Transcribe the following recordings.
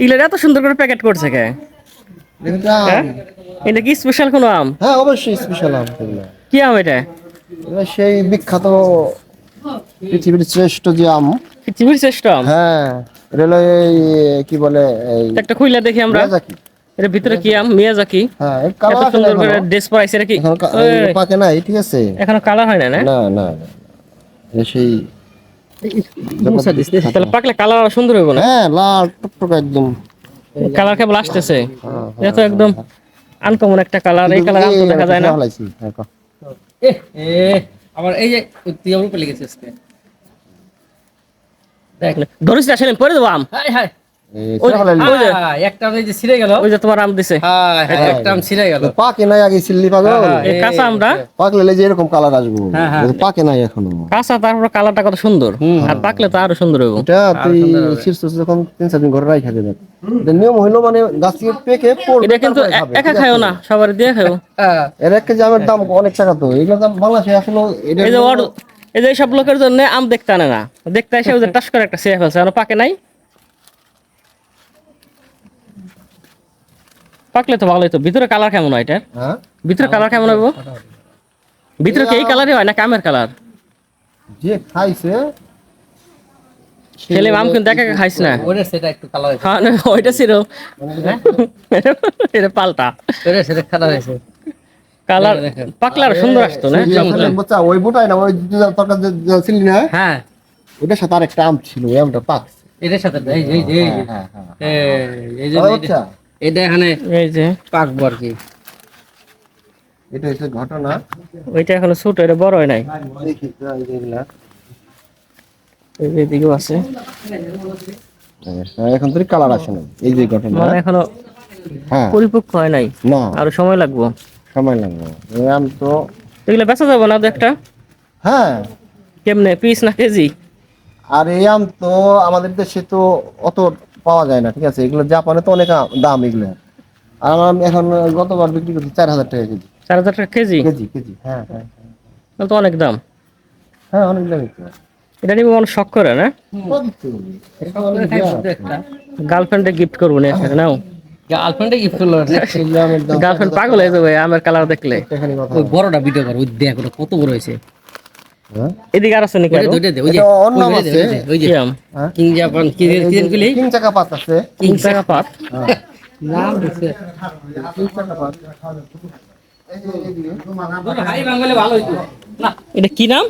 এগুলো এত সুন্দর করে প্যাকেট করছে কে? এটা হ্যাঁ? কি স্পেশাল কোনো আম? হ্যাঁ অবশ্যই স্পেশাল আম কি আম এটা? সেই বিখ্যাত পৃথিবীর শ্রেষ্ঠ যে আম। পৃথিবীর শ্রেষ্ঠ আম? হ্যাঁ এই কি বলে একটা খুইলা দেখি আমরা। এর ভিতরে কি আম? মিয়াজাকি? হ্যাঁ এত সুন্দর করে ড্রেস পরাইছে এটা কি? পাকে নাই ঠিক আছে? এখনও কালার হয় না না? না না সেই। তাহলে পাকলে কালার সুন্দর হইব না? হ্যাঁ লাল টকটক একদম। কালার কেবল আসতেছে। এটা তো একদম আনকমন একটা কালার। এই কালার দেখা যায় না। এ এ আবার এই যে তুই আমার উপরে লেগেছিস দেখ না ধরিস না পরে দেবো আম। High high. এই ওই- ছেঁড়া ফেলাইলি। ওই যে- হাই, একটা যে ছিঁড়ে গেল। ওই যে তোমার আম দিছে। হাই হাই একটা আম ছিঁড়ে গেল। পাকে নাই আগে সিল্লি পাগল। এই কাঁচা আমরা পাকলে যে এরকম কালার আসব। কিন্তু পাকে নাই এখনও। কাঁচা তারপর কালারটা কত সুন্দর। আর পাকলে তো আরও সুন্দর হইব। এটা তুই শীর্ষ যখন তিন চার দিন ঘরে রাখা দেবে। এটা নিয়ম হইল মানে গাছ থেকে পেকে পড়বে এটা কিন্তু তারপরে একা না সবার দিয়ে খাইও। হ্যাঁ। এর এক কেজি আমের দাম অনেক টাকা তো দাম বাংলাদেশে আসলে এই যে সব লোকের জন্য আম দেখতে আনে না। দেখতে এসে টাস করে একটা সেফ আছে আর পাকে নাই? পাকলে তো ভালোই তো। ভিতরে কালার কেমন হয় এটার? হ্যাঁ? ভিতরে কালার কেমন হইব ভিতরে কি এই কালারই হয় না কামের কালার যে খাইছে ছেলে আম কিন্তু একা একা খাইস না। ওরে সেটা একটু কালার হয়েছে। হ্যাঁ না, ওইটা ছিল। এটা পাল্টা। ওরে সেটা কালার হয়েছে। কালার পাকলে আর সুন্দর আসতো না? বাচ্চা, ওই বুটাই না ওই যে তরকার যে ছিলি না? হ্যাঁ। ওটার সাথে আরেকটা আম ছিল ওই আমটা পাক এটার সাথে এই এই এই হ্যাঁ হ্যাঁ এই, এই যে আরে এটা- এখানে এই যে। পাকবো আর কি। এটা হচ্ছে ঘটনা। ওইটা এখনও ছোট এটা বড় হয় নাই? আছে। হ্যাঁ, এখন তো কালার আসে না। এই যে ঘটনা। মানে এখনও হ্যাঁ। পরিপক্ক হয় নাই? না। আরও সময় লাগবো? সময় লাগবে। আম তো এগুলো বেচা যাবে না একটা? হ্যাঁ। কেমনে পিস না কেজি? আর এই আম তো আমাদের দেশে তো অত পাওয়া যায় না ঠিক আছে? এগুলো জাপানে তো অনেক দাম এগুলো। আর আমার এখন গতবার বিক্রি করছি চার হাজার টাকা কেজি। চার হাজার টাকা কেজি? কেজি কেজি হ্যাঁ হ্যাঁ হ্যাঁ। তো অনেক দাম। হ্যাঁ অনেক দাম এটা নিয়ে মানুষ শখ করে না? গার্লফ্রেন্ডে গিফট করব না নাও। গার্লফ্রেন্ডে গিফট করল? গার্লফ্রেন্ড পাগল হয়ে যাবে আমের কালার দেখলে। ওই বড়টা ভিডিও কর ওই দেখ কত বড় হয়েছে। হ্যাঁ? এদিকে আর আছে নাকি? দুইটা দে ওই যে অন্য আছে। ওই যে, কি হ্যাঁ? কিং জাপান কি কি গুলি চাকা পাত আছে। তিন টাকা পাত নাম দিছে। ভালো হইতো। না এটা কি নাম?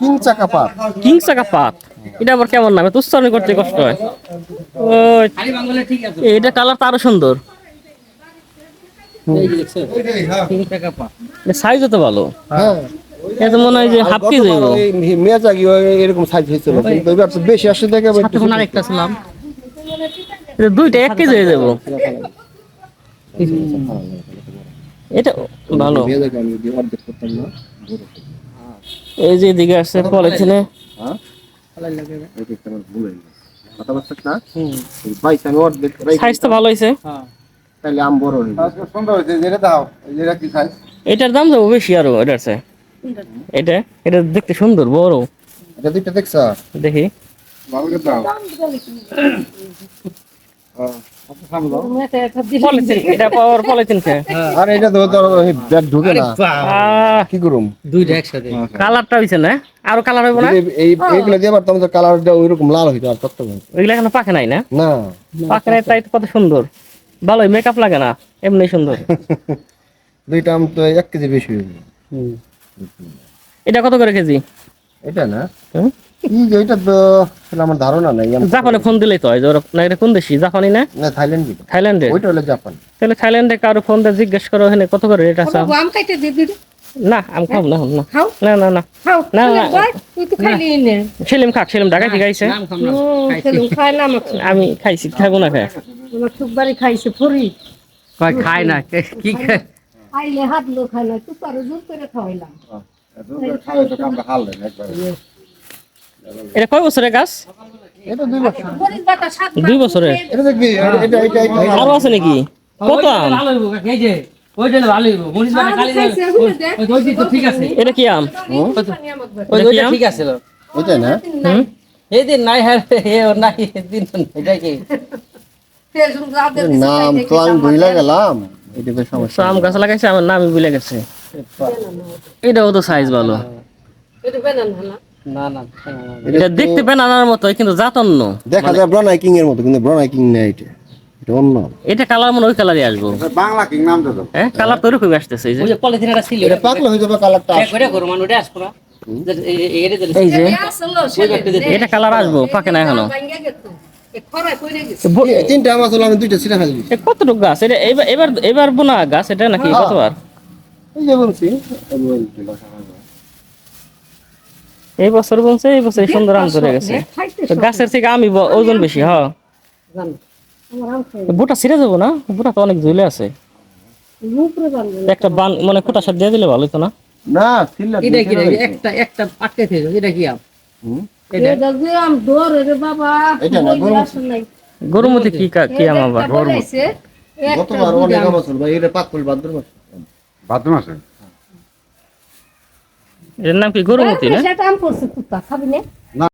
তিন চাকা পাত কিং চাকা পাত এটা আবার কেমন নাম? এত উচ্চারণ করতে কষ্ট হয়। এটা কালার তো আরও সুন্দর। সাইজ তো ভালো। হ্যাঁ। মনে হয় যে হাফ কেজি হইব। মেয়াজাকি এরকম সাইজ হয়েছিল কিন্তু এবার তো বেশি আসে দেখে এবার আরেকটা ছিলাম। দুইটা এক কেজি হয়ে যাব। এটা ভালো। এই যে আসছে পলিথিনে। হয়েছে তাহলে আম বড় যাবে সুন্দর হয়েছে যেটা দাও যেটা কি সাইজ এটার দাম যাব বেশি আরও এটার চেয়ে। এটা? এটা দেখতে সুন্দর বড়। এটা দুইটা দেখছ? দেখি। ভালো করে দাও। এটা পাওয়ার পলিথিন খেয়ে আর এটা তো তোর ব্যাগ ঢুকে না। কি করুম দুইটা একসাথে। কালারটা হয়েছে না? আরও কালার হইব না? এই- এই দিয়ে পারতাম তো কালারটা ওইরকম লাল হইতো আর তত্ত্ব ওইগুলো এখনও পাকে নাই না? না। পাকে নাই তাই তো কত সুন্দর। ভালোই মেকআপ লাগে না এমনি সুন্দর। দুইটা আম তো এক কেজি বেশি হয়ে এটা কত করে কেজি? এটা না? হুম? কি যে এটা তো আমার ধারণা নাই আমি- জাপানে ফোন দিলেই তো হয় না এটা কোন দেশি? জাপানি না? না থাইল্যান্ড। থাইল্যান্ডে ওইটা হলো জাপান। তাহলে থাইল্যান্ডে কারও ফোন দিয়ে জিজ্ঞেস করো এখানে কত করে রেট আছে? আম খাইতে দে না আমি খাব না না। না না না। না, না। না। তুই তো খাইলি নে। সেলিম খাক সেলিম ঢাকা ঠিক আছে নাম না হুম, খায় না আমি খাইছি খাব না খাই আমার চুপ খাইছে ফরি কয় খায় না কি খায়? আইলে হাত লো খায় না তুই পারো জোর করে খাওয়াইলাম। এটা কয় বছরের গাছ? এটা দুই বছর। মরিচ বাটা সাত দুই বছরের। এটা দেখবি এটা এটা এটা এটা- আরও আছে নাকি? কত আম? এটা কি আম? ঠিক আছে ওইটা না? এই দিন নাই হ্যাঁ হে ও নাই দিন এটা কি? নাম তো আমি ভুলে গেলাম। সমস্যা। আম গাছ লাগাইছে আমার নামই ভুলে গেছে। এটাও তো সাইজ ভালো। না? না। এটা দেখতে বেনানার মতো কিন্তু জাতন্ন দেখা যায় ব্রনাই কিং এর মতো কিন্তু ব্রনাই কিং না এটা। এটা অন্য। এটা কালার মনে ওই কালারই আসব। বাংলা কিং নাম তো হ্যাঁ কালার তো ওরকমই আসতেছে এই যে। পলিথিন একটা ছিল। এটা পাকলে হয়ে যাবে কালারটা এক করো মানে ওটা আসব না। এই- এই- এইটা দিলে- এই যে। এটা কালার আসব পাকে না এখনও। গেছে এ খরায় পড়ে গেছে এই তিনটা মাছ হলো আমি দুইটা ছিঁড়ে ফেলি কতটুকু গাছ? এটা এবার এবার এবার বোনা গাছ এটা নাকি হ্যাঁ। কতবার? এই যে বলছি এই বছর বলছে এই বছর সুন্দর আম ধরে গেছে। গাছের থেকে আমি ওজন বেশি হ্যাঁ। বুটা ছিঁড়ে যাব না? বুটা তো অনেক ঝুলে আছে। একটা বান মানে কোটা সার দিয়ে দিলে ভালো হতো না? না এটা কি একটা একটা আটকে থেকে এটা কি আম? এটা এটা যে আম দৌড় রে বাবা এটা না, বই গরম। আসে নাই। গরুর মধ্যে কি কি আম আবার গতবার অনেক আম ভাই এটা পাক করল ভাদ্র মাস ভাদ্র মাসে এর নাম কি গরুমতি না? সেটা আম পড়ছে কুত্তা খাবি না।